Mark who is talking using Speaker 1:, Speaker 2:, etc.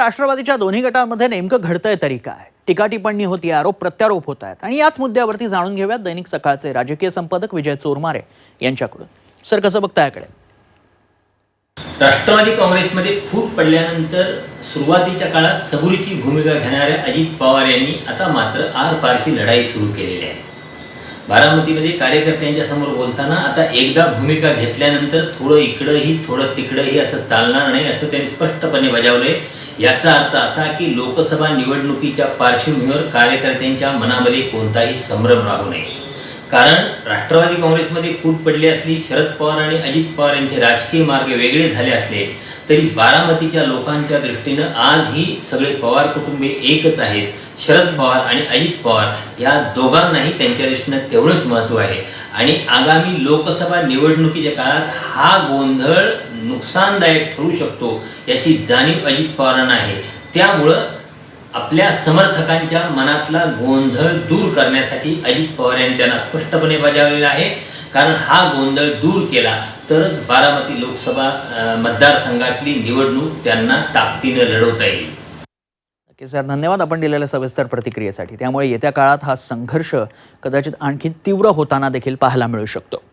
Speaker 1: राष्ट्रवादीच्या दोन्ही गटांमध्ये नेमकं घडतंय तरी काय? टीका टिप्पणी होती आरोप प्रत्यारोप होत आहेत आणि याच मुद्द्यावरती जाणून घेऊयात दैनिक सकाळचे राजकीय संपादक विजय चोरमारे यांच्याकडून. सर कसं बघता याकडे?
Speaker 2: राष्ट्रवादी काँग्रेसमध्ये फूट पडल्यानंतर सुरुवातीच्या काळात सबुरीची भूमिका घेणाऱ्या अजित पवार यांनी आता मात्र आर पारची लढाई सुरू केलेली आहे. बारामतीमध्ये कार्यकर्त्यांच्या समोर बोलताना आता एकदा भूमिका घेतल्यानंतर थोडं इकडंही थोडं तिकडंही असं चालणार नाही असं त्यांनी स्पष्टपणे बजावलंय. याचा अर्थ असा की लोकसभा निवडणुकीच्या पार्श्वभूमीवर कार्यकर्त्यांच्या मनामध्ये कोणताही संभ्रम राहू नये. कारण राष्ट्रवादी काँग्रेसमध्ये फूट पडली असली शरद पवार आणि अजित पवार यांचे राजकीय मार्ग वेगळे झाले असले तरी बारामतीच्या लोकांच्या दृष्टीनं आजही सगळे पवार कुटुंबे एकच आहेत. शरद पवार आणि अजित पवार या दोघांनाही त्यांच्या दृष्टीनं तेवढंच महत्त्व आहे. आणि आगामी लोकसभा निवडणुकीच्या काळात हा गोंधळ नुकसानदायक ठरू शकतो याची जाणीव अजित पवारांना आहे. त्यामुळं आपल्या समर्थकांच्या मनातला गोंधळ दूर करण्यासाठी अजित पवार यांनी त्यांना स्पष्टपणे बजावलेला आहे. कारण हा गोंधळ दूर केला तरच बारामती लोकसभा मतदारसंघातली निवडणूक त्यांना ताकदीनं लढवता येईल.
Speaker 1: नक्की सर धन्यवाद आपण दिलेल्या सविस्तर प्रतिक्रियेसाठी. त्यामुळे येत्या काळात हा संघर्ष कदाचित आणखी तीव्र होताना देखील पाहायला मिळू शकतो.